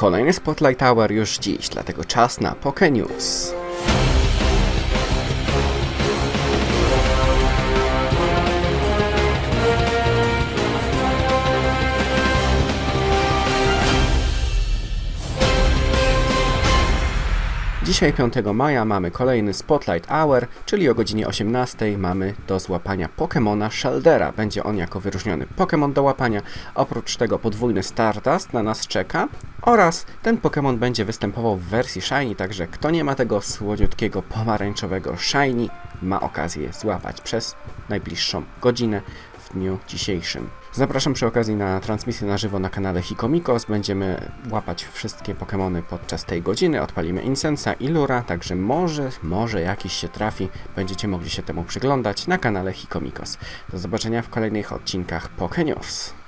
Kolejny Spotlight Hour już dziś, dlatego czas na Poke News. Dzisiaj 5 maja mamy kolejny Spotlight Hour, czyli o godzinie 18 mamy do złapania Pokemona Sheldera. Będzie on jako wyróżniony Pokémon do łapania. Oprócz tego podwójny Stardust na nas czeka oraz ten Pokémon będzie występował w wersji Shiny, także kto nie ma tego słodziutkiego pomarańczowego Shiny ma okazję złapać przez najbliższą godzinę dniu dzisiejszym. Zapraszam przy okazji na transmisję na żywo na kanale Hikomikos. Będziemy łapać wszystkie Pokémony podczas tej godziny. Odpalimy Incensa i Lura, także może, może jakiś się trafi. Będziecie mogli się temu przyglądać na kanale Hikomikos. Do zobaczenia w kolejnych odcinkach Pokenews.